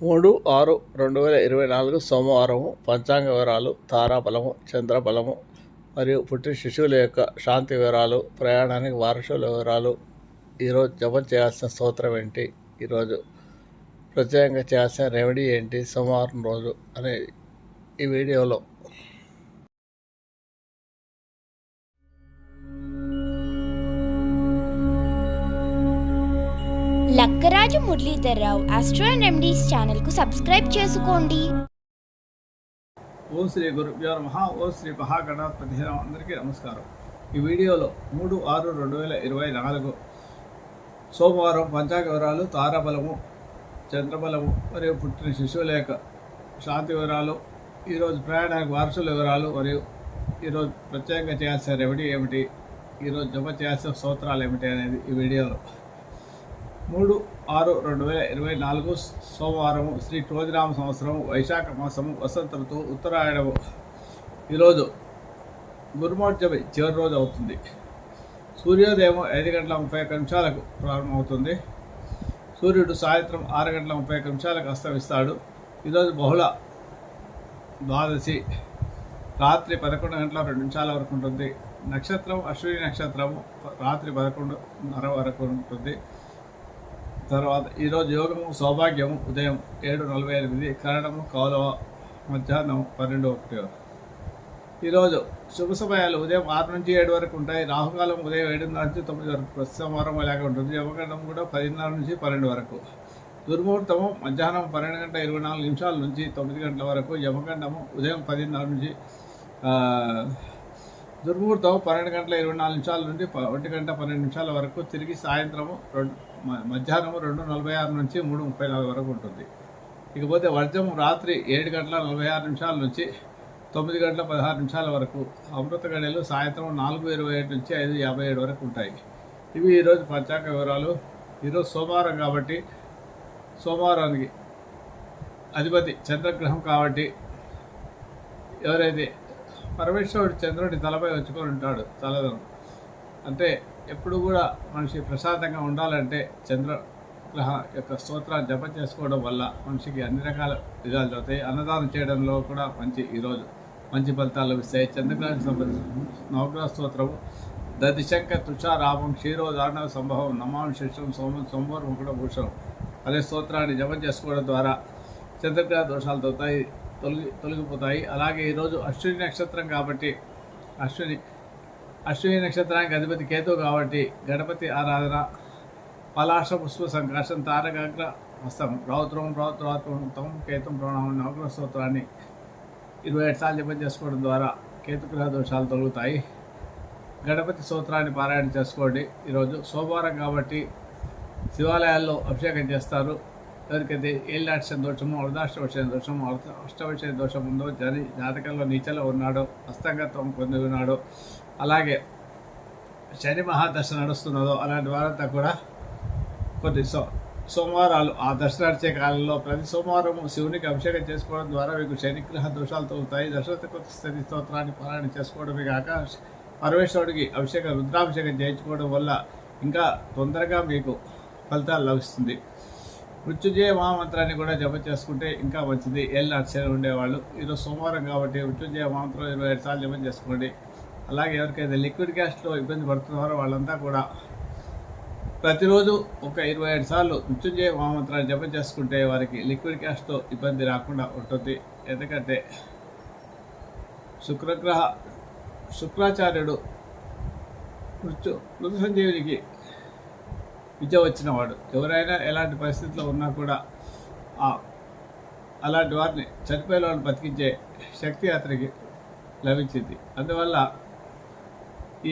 మూడు ఆరు రెండు వేల ఇరవై నాలుగు సోమవారము పంచాంగ వివరాలు తారాబలము చంద్రబలము మరియు పుట్టిన శిశువుల యొక్క శాంతి వివరాలు ప్రయాణానికి వారసుల వివరాలు. ఈరోజు జపం చేయాల్సిన స్తోత్రం ఏంటి? ఈరోజు ప్రత్యేకంగా చేయాల్సిన రెమెడీ ఏంటి? సోమవారం రోజు అనేది ఈ వీడియోలో Lakkaraju Muralidhar Rao astro and remedies ఛానల్కు సబ్స్క్రైబ్ చేసుకోండి. ఓం శ్రీ గురుభ్యో నమ. ఓం శ్రీ మహాగణాధిపతి అందరికీ నమస్కారం. ఈ వీడియోలో మూడు ఆరు రెండు వేల ఇరవై నాలుగు సోమవారం పంచాంగ వివరాలు తారాబలము చంద్రబలము మరియు పుట్టిన శిశువుల యొక్క శాంతి వివరాలు ఈరోజు ప్రయాణానికి వారసుల వివరాలు మరియు ఈరోజు ప్రత్యేకంగా చేయాల్సిన రెమెడీ ఏమిటి ఈరోజు జమ చేయాల్సిన స్తోత్రాలు ఏమిటి అనేది ఈ వీడియోలో మూడు ఆరు రెండు వేల ఇరవై నాలుగు సోమవారము శ్రీ క్రోధినామ సంవత్సరం వైశాఖ మాసము వసంత ఋతువు ఉత్తరాయణము. ఈరోజు గురుమోర్జమి చివరి రోజు అవుతుంది. సూర్యోదయం ఐదు గంటల ముప్పై ఒక్క నిమిషాలకు ప్రారంభమవుతుంది. సూర్యుడు సాయంత్రం ఆరు గంటల ముప్పై ఒక్క నిమిషాలకు అస్తమిస్తాడు. ఈరోజు బహుళ ద్వాదశి. రాత్రి పదకొండు గంటల రెండు నిమిషాల వరకు ఉంటుంది. నక్షత్రం అశ్విని నక్షత్రము రాత్రి పదకొండున్నర వరకు ఉంటుంది. తర్వాత ఈరోజు యోగము సౌభాగ్యము ఉదయం ఏడు నలభై ఎనిమిది కరణము కౌలవ మధ్యాహ్నం పన్నెండు ఒకటి ఈరోజు శుభ సమయాలు ఉదయం ఆరు నుంచి ఏడు వరకు ఉంటాయి. రాహుకాలం ఉదయం ఏడున్నర నుంచి తొమ్మిది వరకు ప్రస్తుతం వారం అలాగే ఉంటుంది? యమగండం కూడా పదిన్నర నుంచి పన్నెండు వరకు. దుర్ముహూర్తము మధ్యాహ్నం పన్నెండు గంట ఇరవై నాలుగు నిమిషాల నుంచి తొమ్మిది గంటల వరకు. యమగండము ఉదయం పదిన్నర నుంచి దుర్ముహూర్తం పన్నెండు గంటల ఇరవై నాలుగు నిమిషాల నుండి ఒంటి గంట పన్నెండు నిమిషాల వరకు తిరిగి సాయంత్రము రెండు మ- మధ్యాహ్నం రెండు నలభై ఆరు నుంచి మూడు ముప్పై నాలుగు వరకు ఉంటుంది. ఇకపోతే వర్జం రాత్రి ఏడు గంటల నలభై ఆరు నిమిషాల నుంచి తొమ్మిది గంటల పదహారు నిమిషాల వరకు అమృత గడియలు సాయంత్రం నాలుగు ఇరవై ఏడు నుంచి ఐదు యాభై ఏడు వరకు ఉంటాయి. ఇవి ఈరోజు పంచాంగ వివరాలు. ఈరోజు సోమవారం కాబట్టి సోమవారానికి అధిపతి చంద్రగ్రహం కాబట్టి ఎవరైతే పరమేశ్వరుడు చంద్రుడిని తలపై వచ్చుకొని ఉంటాడు తలదనం అంటే ఎప్పుడు కూడా మనిషి ప్రశాంతంగా ఉండాలంటే చంద్రగ్రహ యొక్క స్తోత్రాన్ని జపం చేసుకోవడం వల్ల మనిషికి అన్ని రకాల విధాలు అవుతాయి అన్నదానం చేయడంలో కూడా మంచి ఈరోజు మంచి ఫలితాలు లభిస్తాయి. చంద్రగ్రహానికి సంబంధించిన నవగ్రహ స్తోత్రము. దదిశంక తుషారామం క్షీరోదారణ సంభవం నమాం శిష్యం సోమం సోమవారం కూడా భూషణం అదే స్తోత్రాన్ని జపం చేసుకోవడం ద్వారా చంద్రగ్రహ దోషాలు తగ్గుతాయి. తొలగి తొలగిపోతాయి. అలాగే ఈరోజు అశ్విని నక్షత్రం కాబట్టి అశ్విని అశ్విని నక్షత్రానికి అధిపతి కేతు కాబట్టి గణపతి ఆరాధన పలాశ పుష్ప సంకాశం తారకాగ్ర హస్తం రౌద్రం రౌద్రాత్మతం కేతు ప్రణామం నవగ్ర స్తోత్రాన్ని ఇరవై ఏడు సార్లు జపం చేసుకోవడం ద్వారా కేతుగ్రహ దోషాలు తొలుగుతాయి. గణపతి స్తోత్రాన్ని పారాయణ చేసుకోండి. ఈరోజు సోమవారం కాబట్టి శివాలయాల్లో అభిషేకం చేస్తారు. ఎవరికైతే ఏళ్ళాక్ష దోషము అర్ధాష్టవశ దోషము అర్థ అష్టవశ దోషం ఉందో జని జాతకంలో నీచలో ఉన్నాడో హస్తంగత్వం పొంది ఉన్నాడో అలాగే శని మహాదశ నడుస్తున్నదో అలాంటి వారంతా కూడా కొన్ని సో సోమవారాలు ఆ దశ నడిచే కాలంలో ప్రతి సోమవారం శివునికి అభిషేకం చేసుకోవడం ద్వారా మీకు శనిగ్రహ దోషాలు తగ్గుతాయి దశరథ కొత్త స్థితి స్తోత్రాన్ని పారాయణ చేసుకోవడమే కాక పరమేశ్వరుడికి అభిషేకం రుద్రాభిషేకం చేయించుకోవడం వల్ల ఇంకా తొందరగా మీకు ఫలితాలు లభిస్తుంది. మృత్యుంజయ మహామంత్రాన్ని కూడా జప చేసుకుంటే ఇంకా మంచిది. ఎల్ అక్షరం ఉండేవాళ్ళు. ఈరోజు సోమవారం కాబట్టి మృత్యుంజయ మహామంత్రం ఇరవై ఐదు సార్లు జపం చేసుకోండి. అలాగే ఎవరికైతే లిక్విడ్ క్యాస్ట్లో ఇబ్బంది పడుతున్నారో వాళ్ళంతా కూడా ప్రతిరోజు ఒక ఇరవై ఏడు సార్లు మృత్యుంజయ మహామంత్రాన్ని జపం చేసుకుంటే వారికి లిక్విడ్ గ్యాస్తో ఇబ్బంది రాకుండా ఉంటుంది. ఎందుకంటే శుక్రగ్రహ శుక్రాచార్యుడు మృత్యు మృత సంజీవునికి విద్య వచ్చినవాడు. ఎవరైనా ఎలాంటి పరిస్థితిలో ఉన్నా కూడా అలాంటి వారిని చనిపోయిన వాళ్ళని బతికించే శక్తి అతనికి లభించింది. అందువల్ల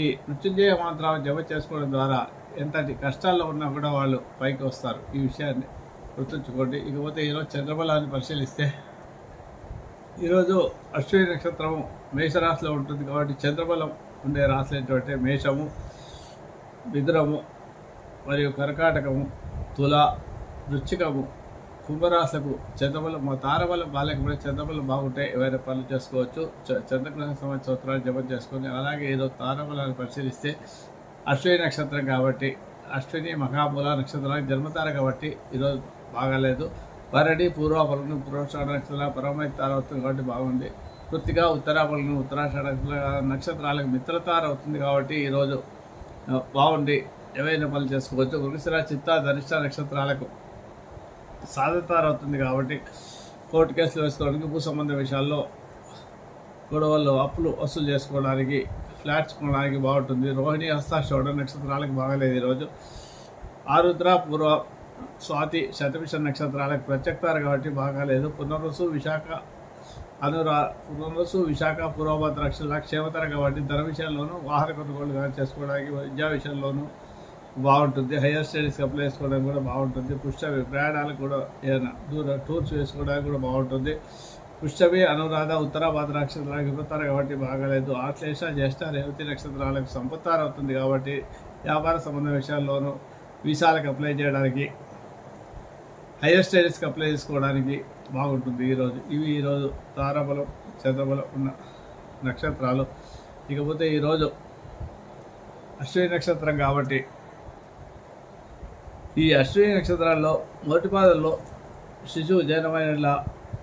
ఈ మృత్యుంజయ మంత్రాన్ని జమ చేసుకోవడం ద్వారా ఎంతటి కష్టాల్లో ఉన్నా కూడా వాళ్ళు పైకి వస్తారు. ఈ విషయాన్ని గుర్తుంచుకోండి. ఇకపోతే ఈరోజు చంద్రబలాన్ని పరిశీలిస్తే ఈరోజు అశ్విని నక్షత్రము మేషరాశిలో ఉంటుంది కాబట్టి చంద్రబలం ఉండే రాశి ఏంటంటే మేషము మిథునము మరియు కర్కాటకము తుల వృచ్చికము కుంభరాశులకు చంద్రబలం మా తారబలం బాలేకపోతే చంద్రబలం బాగుంటే ఏవైనా పనులు చేసుకోవచ్చు. చ- చంద్రగ్రహ సంవత్సరాలు జపం చేసుకొని అలాగే ఏదో తారబలాన్ని పరిశీలిస్తే అశ్విని నక్షత్రం కాబట్టి అశ్విని మహామూల నక్షత్రానికి జన్మతార కాబట్టి ఈరోజు బాగాలేదు. భరణి పూర్వాపలను పూర్వషాఢ నక్షత్రాల పరమై తార అవుతుంది కాబట్టి బాగుంది. కృతిగా ఉత్తరాపలను ఉత్తరాషాఢ నక్షత్రాలకు మిత్రతార అవుతుంది కాబట్టి ఈరోజు బాగుండి ఏవైనా పనులు చేసుకోవచ్చు. వృషిర చిత్త ధనిష్ట నక్షత్రాలకు సాధతార అవుతుంది కాబట్టి కోర్టు కేసులు వేసుకోవడానికి భూ సంబంధ విషయాల్లో గొడవలు అప్పులు వసూలు చేసుకోవడానికి ఫ్లాట్స్ కొనడానికి బాగుంటుంది. రోహిణి హస్త నక్షత్రాలకు బాగలేదు ఈరోజు. ఆరుద్ర పూర్వ స్వాతి శతభిష నక్షత్రాలకు ప్రత్యక్తారు కాబట్టి బాగాలేదు. పునరుసు విశాఖ అనురా పునరుసు విశాఖ పూర్వభద్ర నక్షత్రాల క్షేమతర కాబట్టి ధన విషయంలోనూ వాహన కొనుగోలు చేసుకోవడానికి విద్యా విషయంలోనూ బాగుంటుంది. హైయర్ స్టడీస్కి అప్లై చేసుకోవడానికి కూడా బాగుంటుంది. పుష్పమి ప్రయాణాలకు కూడా ఏదైనా దూర టూర్స్ వేసుకోవడానికి కూడా బాగుంటుంది. పుష్పమి అనురాధ ఉత్తరాభాద్ర నక్షత్రాలకు ఇవ్వతారు కాబట్టి బాగాలేదు. ఆశ్లేష జ్యేష్ఠ రేవతి నక్షత్రాలకు సంపత్తారు అవుతుంది కాబట్టి వ్యాపార సంబంధ విషయాల్లోనూ వీసాలకు అప్లై చేయడానికి హైయర్ స్టడీస్కి అప్లై చేసుకోవడానికి బాగుంటుంది ఈరోజు ఇవి ఈరోజు తారాబలం చంద్రబలం ఉన్న నక్షత్రాలు. ఇకపోతే ఈరోజు అశ్విని నక్షత్రం కాబట్టి ఈ అశ్విని నక్షత్రాల్లో మొదటి పాదంలో శిశువు జనమైన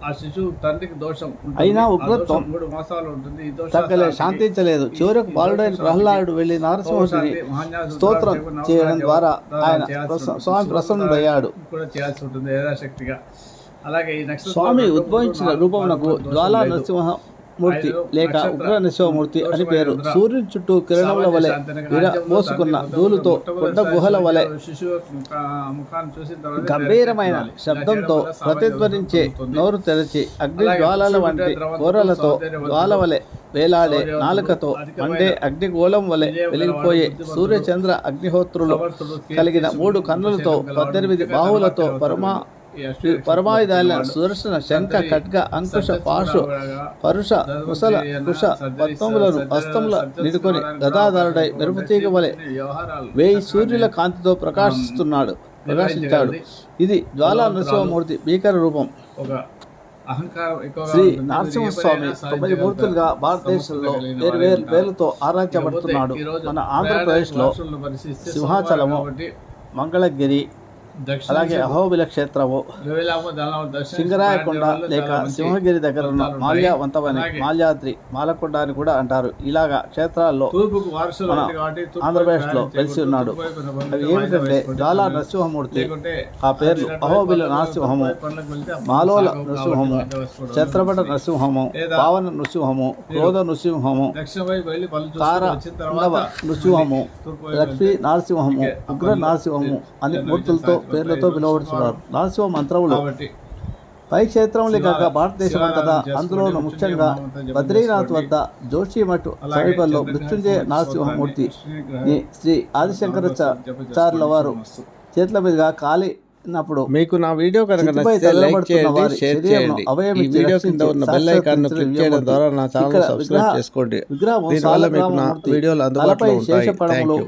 ఆ శిశువు తండ్రికి దోషం. అయినా ఉగ్రత్వం మూడు మాసాలు ఉంటుంది. ఈ దోషం తగ్గలే శాంతించలేదు. చివరకు బాలుడైన ప్రహ్లాదుడు వెళ్ళి నరసింహుడిని స్తోత్రం చేయడం ద్వారా ఆయన స్వామి ప్రసన్నుడయ్యాడు. కూడా చేయాల్సి ఉంటుంది యథాశక్తిగా. అలాగే ఈ నక్షత్రం స్వామి ఉద్భవించిన రూపమునకు జ్వాలా నరసింహమూర్తి లేక ఉగ్ర నరసింహమూర్తి అని పేరు సూర్యుని చుట్టూ కిరణముల వలె విర మోసుకున్న ధూళితో కొండ గుహల వలె గంభీరమైన. శబ్దంతో ప్రతిధ్వనించే. నోరు తెరచి అగ్ని జ్వాలల వంటి గోరలతో జ్వాల వలె వేలాడే నాలుకతో మండే అగ్నిగోళం వలె వెలిగిపోయే సూర్యచంద్ర అగ్నిహోత్రులు కలిగిన మూడు కన్నులతో పద్దెనిమిది బాహువులతో పరమా ఈ పరమాయుధాల సుదర్శన శంఖ ఖడ్గ అంకుశ పార్శ్వ పరుష కుశల కుశ పద్మములను హస్తముల నిడుకొని గదాధారుడై మెరుపుతీగ వలె వేయి సూర్యుల కాంతితో ప్రకాశిస్తున్నాడు ప్రకాశించాడు. ఇది జ్వాలా నృసింహమూర్తి భీకర రూపం. శ్రీ నరసింహస్వామి తొమ్మిది మూర్తులుగా భారతదేశంలో వేరు వేరు పేర్లతో ఆరాధించబడుతున్నాడు. మన ఆంధ్రప్రదేశ్లో సింహాచలము, మంగళగిరి అలాగే అహోబిల క్షేత్రము సింగరాయకొండ లేక సింహగిరి దగ్గర ఉన్న మాల్యవంతమని మాల్యాద్రి మాలకొండ అని కూడా అంటారు. ఇలాగా క్షేత్రాల్లో ఆంధ్రప్రదేశ్లో ప్రయాణం వెలిసి చేయకూడదు. ఉన్నాడు. అవి ఏమిటంటే వేసుకుంటే నరసింహమూర్తి. ఆ పేర్లు అహోబిల నరసింహము మాలోల నృసింహము ఛత్రపట లేదా పావన నృసింహము క్రోధ నృసింహము తర్వాత నృసింహము లక్ష్మీ నరసింహము ఉగ్ర నరసింహము అని మూర్తులతో పేర్లతో పిలువబడుతున్నారు నరసింహ మంత్రములు. కాబట్టి పై క్షేత్రములే కాక భారతదేశం అంతటా అందులోను ముఖ్యంగా బద్రీనాథ్ వద్ద జోషిమఠ్ సమీపంలో మృత్యుంజయ నరసింహమూర్తి శ్రీ ఆదిశంకరాచార్యుల వారు చేతుల మీదుగా కాలి ఉన్నప్పుడు మీకు నా వీడియో కనుక నచ్చితే లైక్ చేయండి షేర్ చేయండి. అభయం ఈ వీడియో కింద ఉన్న బెల్ ఐకాన్ క్లిక్ చేయడం. ద్వారా నా ఛానల్ సబ్స్క్రైబ్ చేసుకోండి. విగ్రహం దీనివల్ల మీకు నా వీడియోలు అందుబాటులో ఉంటాయి. Thank you